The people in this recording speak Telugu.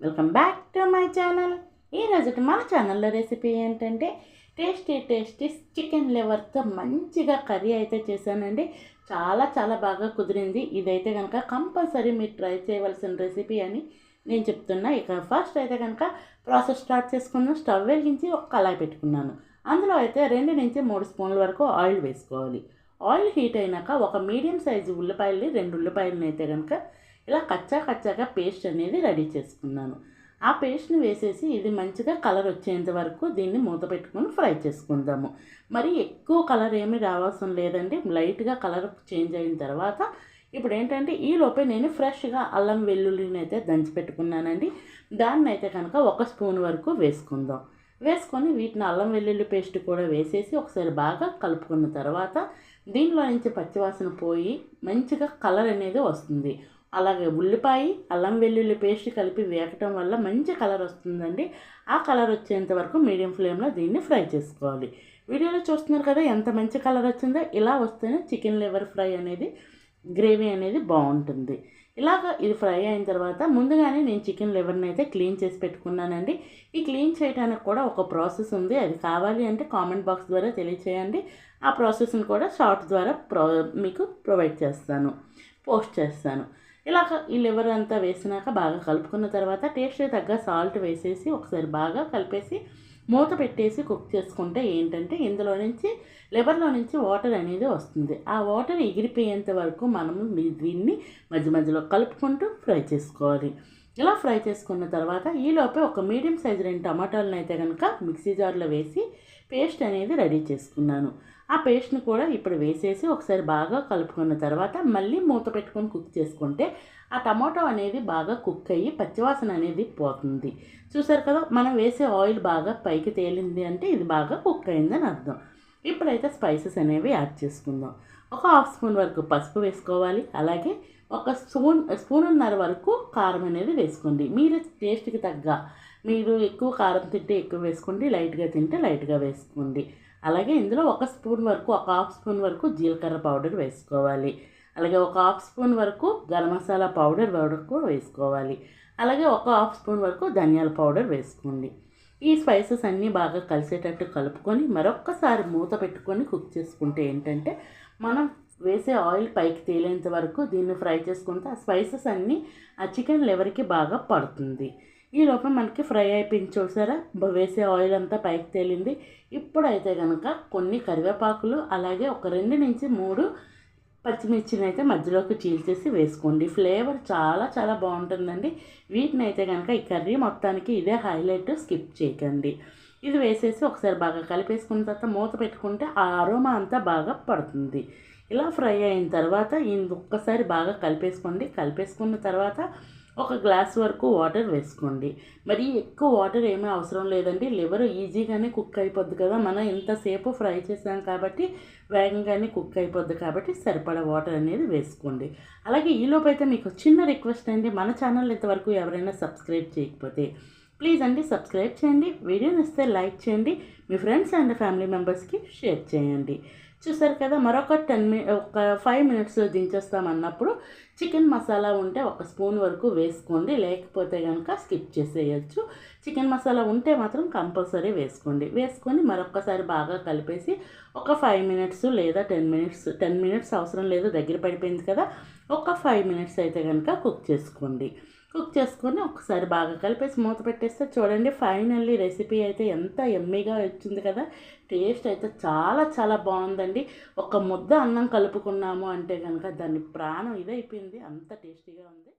Welcome back to my channel ఈ రోజు మన ఛానల్లో రెసిపీ ఏంటంటే టేస్టీ టేస్టీ చికెన్ లివర్తో మంచిగా కర్రీ అయితే చేశానండి. చాలా చాలా బాగా కుదిరింది. ఇదైతే కనుక కంపల్సరీ మీరు ట్రై చేయవలసిన రెసిపీ అని నేను చెప్తున్నా. ఇక ఫస్ట్ అయితే కనుక ప్రాసెస్ స్టార్ట్ చేసుకుందాం. స్టవ్ వెలిగించి ఒక కళాయి పెట్టుకున్నాను. అందులో అయితే రెండు నుంచి మూడు స్పూన్ల వరకు ఆయిల్ వేసుకోవాలి. ఆయిల్ హీట్ అయినాక ఒక మీడియం సైజు ఉల్లిపాయలు రెండు ఉల్లిపాయలని అయితే కనుక ఇలా కచ్చా కచ్చాగా పేస్ట్ అనేది రెడీ చేసుకున్నాను. ఆ పేస్ట్ని వేసేసి ఇది మంచిగా కలర్ వచ్చేంత వరకు దీన్ని మూత పెట్టుకొని ఫ్రై చేసుకుందాము. మరి ఎక్కువ కలర్ ఏమీ రావాల్సిన లేదండి. లైట్గా కలర్ చేంజ్ అయిన తర్వాత ఇప్పుడు ఏంటంటే ఈ లోపే నేను ఫ్రెష్గా అల్లం వెల్లుల్లిని అయితే దంచి పెట్టుకున్నానండి. దాన్ని అయితే కనుక ఒక స్పూన్ వరకు వేసుకుందాం. వేసుకొని వీటిని అల్లం వెల్లుల్లి పేస్ట్ కూడా వేసేసి ఒకసారి బాగా కలుపుకున్న తర్వాత దీనిలో నుంచి పచ్చివాసన పోయి మంచిగా కలర్ అనేది వస్తుంది. అలాగే ఉల్లిపాయ అల్లం వెల్లుల్లి పేస్ట్ కలిపి వేగటం వల్ల మంచి కలర్ వస్తుందండి. ఆ కలర్ వచ్చేంత వరకు మీడియం ఫ్లేమ్లో దీన్ని ఫ్రై చేసుకోవాలి. వీడియోలో చూస్తున్నారు కదా ఎంత మంచి కలర్ వచ్చిందో. ఇలా వస్తేనే చికెన్ లివర్ ఫ్రై అనేది గ్రేవీ అనేది బాగుంటుంది. ఇలాగ ఇది ఫ్రై అయిన తర్వాత ముందుగానే నేను చికెన్ లివర్ని అయితే క్లీన్ చేసి పెట్టుకున్నానండి. ఈ క్లీన్ చేయడానికి కూడా ఒక ప్రాసెస్ ఉంది. అది కావాలి అంటే కామెంట్ బాక్స్ ద్వారా తెలియచేయండి. ఆ ప్రాసెస్ని కూడా షార్ట్ ద్వారా మీకు ప్రొవైడ్ చేస్తాను పోస్ట్ చేస్తాను. ఇలా ఈ లివర్ అంతా వేసినాక బాగా కలుపుకున్న తర్వాత టేస్ట్ తగ్గ సాల్ట్ వేసేసి ఒకసారి బాగా కలిపేసి మూత పెట్టేసి కుక్ చేసుకుంటే ఏంటంటే ఇందులో నుంచి లివర్లో నుంచి వాటర్ అనేది వస్తుంది. ఆ వాటర్ ఎగిరిపోయేంత వరకు మనము దీన్ని మధ్య మధ్యలో కలుపుకుంటూ ఫ్రై చేసుకోవాలి. ఇలా ఫ్రై చేసుకున్న తర్వాత ఈలోపే ఒక మీడియం సైజు రెండు టమాటాలను అయితే కనుక మిక్సీ జార్లో వేసి పేస్ట్ అనేది రెడీ చేసుకున్నాను. ఆ పేస్ట్ని కూడా ఇప్పుడు వేసేసి ఒకసారి బాగా కలుపుకున్న తర్వాత మళ్ళీ మూత పెట్టుకొని కుక్ చేసుకుంటే ఆ టమాటో అనేది బాగా కుక్ అయ్యి పచ్చివాసన అనేది పోతుంది. చూసారు కదా మనం వేసే ఆయిల్ బాగా పైకి తేలింది అంటే ఇది బాగా కుక్ అయిందని అర్థం. ఇప్పుడైతే స్పైసెస్ అనేవి యాడ్ చేసుకుందాం. ఒక హాఫ్ స్పూన్ వరకు పసుపు వేసుకోవాలి. అలాగే ఒక స్పూన్ స్పూన్నర వరకు కారం అనేది వేసుకోండి. మీరు టేస్ట్కి తగ్గ మీరు ఎక్కువ కారం తింటే ఎక్కువ వేసుకోండి లైట్గా తింటే లైట్గా వేసుకోండి. అలాగే ఇందులో ఒక స్పూన్ వరకు ఒక హాఫ్ స్పూన్ వరకు జీలకర్ర పౌడర్ వేసుకోవాలి. అలాగే ఒక హాఫ్ స్పూన్ వరకు గరం మసాలా పౌడర్ వరకు వేసుకోవాలి. అలాగే ఒక హాఫ్ స్పూన్ వరకు ధనియాల పౌడర్ వేసుకోండి. ఈ స్పైసెస్ అన్నీ బాగా కలిసేటట్టు కలుపుకొని మరొక్కసారి మూత పెట్టుకొని కుక్ చేసుకుంటే ఏంటంటే మనం వేసే ఆయిల్ పైకి తేలేంత వరకు దీన్ని ఫ్రై చేసుకుంటే ఆ స్పైసెస్ అన్నీ ఆ చికెన్ లెవర్కి బాగా పడుతుంది. ఈ లోపల మనకి ఫ్రై అయిపోయింది చూసారా? వేసే ఆయిల్ అంతా పైకి తేలింది. ఇప్పుడైతే కనుక కొన్ని కరివేపాకులు అలాగే ఒక రెండు నుంచి మూడు పచ్చిమిర్చిని అయితే మధ్యలోకి చీల్చేసి వేసుకోండి. ఫ్లేవర్ చాలా చాలా బాగుంటుందండి. వీటిని అయితే కనుక ఈ కర్రీ మొత్తానికి ఇదే హైలైట్ స్కిప్ చేయకండి. ఇది వేసేసి ఒకసారి బాగా కలిపేసుకున్న తర్వాత మూత పెట్టుకుంటే ఆ అరోమా అంతా బాగా పడుతుంది. ఇలా ఫ్రై అయిన తర్వాత ఒక్కసారి బాగా కలిపేసుకోండి. కలిపేసుకున్న తర్వాత ఒక గ్లాస్ వరకు వాటర్ వేసుకోండి. మరి ఎక్కువ వాటర్ ఏమీ అవసరం లేదండి. లివర్ ఈజీగానే కుక్ అయిపోద్ది కదా. మనం ఇంతసేపు ఫ్రై చేసాం కాబట్టి వేగంగానే కుక్ అయిపోద్ది కాబట్టి సరిపడా వాటర్ అనేది వేసుకోండి. అలాగే ఈలోపు అయితే మీకు చిన్న రిక్వెస్ట్ అండి. మన ఛానల్ ఇంతవరకు ఎవరైనా సబ్స్క్రైబ్ చేయకపోతే ప్లీజ్ అండి సబ్స్క్రైబ్ చేయండి. వీడియో ఇస్తే లైక్ చేయండి. మీ ఫ్రెండ్స్ అండ్ ఫ్యామిలీ మెంబర్స్కి షేర్ చేయండి. చూసారు కదా మరొక టెన్ మి ఒక ఫైవ్ మినిట్స్లో దించేస్తామన్నప్పుడు చికెన్ మసాలా ఉంటే ఒక స్పూన్ వరకు వేసుకోండి. లేకపోతే కనుక స్కిప్ చేసేయచ్చు. చికెన్ మసాలా ఉంటే మాత్రం కంపల్సరీ వేసుకోండి. వేసుకొని మరొకసారి బాగా కలిపేసి ఒక ఫైవ్ మినిట్స్ లేదా టెన్ మినిట్స్ టెన్ మినిట్స్ అవసరం లేదు. దగ్గర పడిపోయింది కదా ఒక ఫైవ్ మినిట్స్ అయితే కనుక కుక్ చేసుకోండి. కుక్ చేసుకొని ఒకసారి బాగా కలిపేసి మూత పెట్టేస్తే చూడండి ఫైనల్లీ రెసిపీ అయితే ఎంత ఎమ్మీగా వచ్చింది కదా. టేస్ట్ అయితే చాలా చాలా బాగుందండి. ఒక ముద్ద అన్నం కలుపుకున్నాము అంటే కనుక దాని ప్రాణం ఇదైపోయింది. అంత టేస్టీగా ఉంది.